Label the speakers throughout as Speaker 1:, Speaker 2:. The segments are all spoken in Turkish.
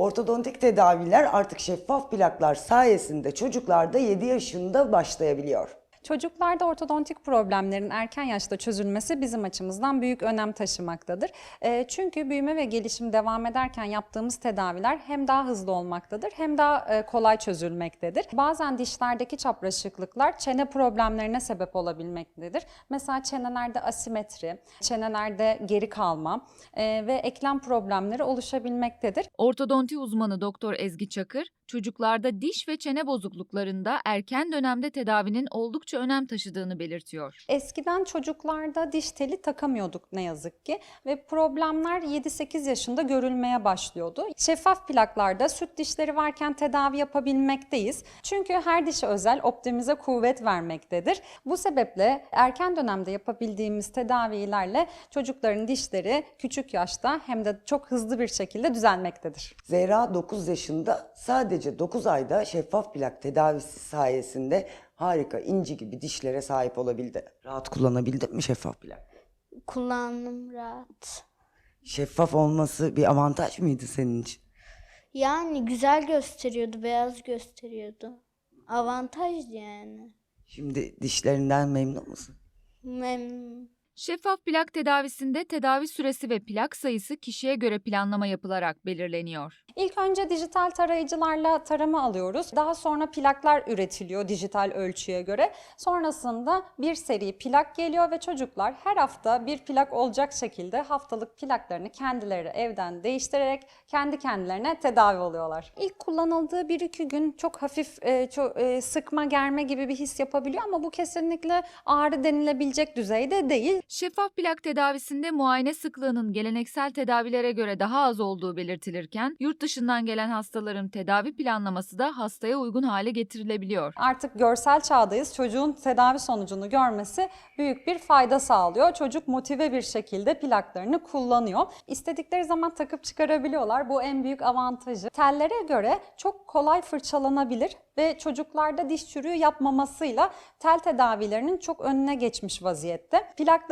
Speaker 1: Ortodontik tedaviler artık şeffaf plaklar sayesinde çocuklarda 7 yaşında başlayabiliyor.
Speaker 2: Çocuklarda ortodontik problemlerin erken yaşta çözülmesi bizim açımızdan büyük önem taşımaktadır. Eee, çünkü büyüme ve gelişim devam ederken yaptığımız tedaviler hem daha hızlı olmaktadır hem daha e, kolay çözülmektedir. Bazen dişlerdeki çapraşıklıklar çene problemlerine sebep olabilmektedir. Mesela çenelerde asimetri, çenelerde geri kalma e, ve eklem problemleri oluşabilmektedir.
Speaker 3: Ortodonti uzmanı Doktor Ezgi Çakır, çocuklarda diş ve çene bozukluklarında erken dönemde tedavinin oldukça önem taşıdığını belirtiyor.
Speaker 2: Eskiden çocuklarda diş teli takamıyorduk ne yazık ki ve problemler 7-8 yaşında görülmeye başlıyordu. Şeffaf plaklarda süt dişleri varken tedavi yapabilmekteyiz. Çünkü her dişe özel optimize kuvvet vermektedir. Bu sebeple erken dönemde yapabildiğimiz tedavilerle çocukların dişleri küçük yaşta hem de çok hızlı bir şekilde düzelmektedir.
Speaker 1: Zehra 9 yaşında sadece 9 ayda şeffaf plak tedavisi sayesinde harika inci gibi dişlere sahip olabildi. Rahat kullanabildin mi şeffaf plak?
Speaker 4: Kullandım rahat.
Speaker 1: Şeffaf olması bir avantaj mıydı senin için?
Speaker 4: Yani güzel gösteriyordu, beyaz gösteriyordu. Avantajdı yani.
Speaker 1: Şimdi dişlerinden memnun musun?
Speaker 4: Memnun.
Speaker 3: Şeffaf plak tedavisinde tedavi süresi ve plak sayısı kişiye göre planlama yapılarak belirleniyor.
Speaker 2: İlk önce dijital tarayıcılarla tarama alıyoruz. Daha sonra plaklar üretiliyor dijital ölçüye göre. Sonrasında bir seri plak geliyor ve çocuklar her hafta bir plak olacak şekilde haftalık plaklarını kendileri evden değiştirerek kendi kendilerine tedavi oluyorlar. İlk kullanıldığı 1-2 gün çok hafif e, e, sıkma germe gibi bir his yapabiliyor ama bu kesinlikle ağrı denilebilecek düzeyde değil.
Speaker 3: Şeffaf plak tedavisinde muayene sıklığının geleneksel tedavilere göre daha az olduğu belirtilirken, yurt dışından gelen hastaların tedavi planlaması da hastaya uygun hale getirilebiliyor.
Speaker 2: Artık görsel çağdayız. Çocuğun tedavi sonucunu görmesi büyük bir fayda sağlıyor. Çocuk motive bir şekilde plaklarını kullanıyor. İstedikleri zaman takıp çıkarabiliyorlar. Bu en büyük avantajı. Tellere göre çok kolay fırçalanabilir ve çocuklarda diş çürüğü yapmamasıyla tel tedavilerinin çok önüne geçmiş vaziyette.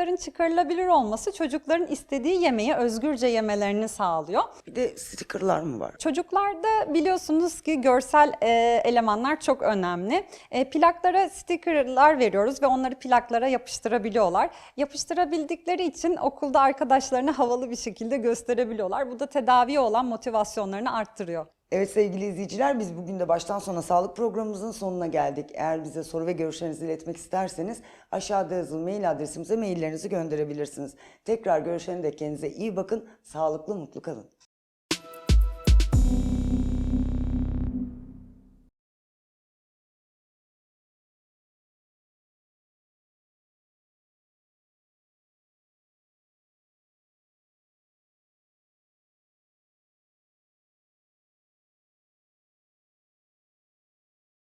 Speaker 2: Plakların çıkarılabilir olması çocukların istediği yemeği özgürce yemelerini sağlıyor.
Speaker 1: Bir de stickerlar mı var?
Speaker 2: Çocuklarda biliyorsunuz ki görsel e, elemanlar çok önemli. E, plaklara stickerlar veriyoruz ve onları plaklara yapıştırabiliyorlar. Yapıştırabildikleri için okulda arkadaşlarına havalı bir şekilde gösterebiliyorlar. Bu da tedaviye olan motivasyonlarını arttırıyor.
Speaker 1: Evet sevgili izleyiciler biz bugün de baştan sona sağlık programımızın sonuna geldik. Eğer bize soru ve görüşlerinizi iletmek isterseniz aşağıda yazılı mail adresimize maillerinizi gönderebilirsiniz. Tekrar görüşene dek kendinize iyi bakın, sağlıklı mutlu kalın.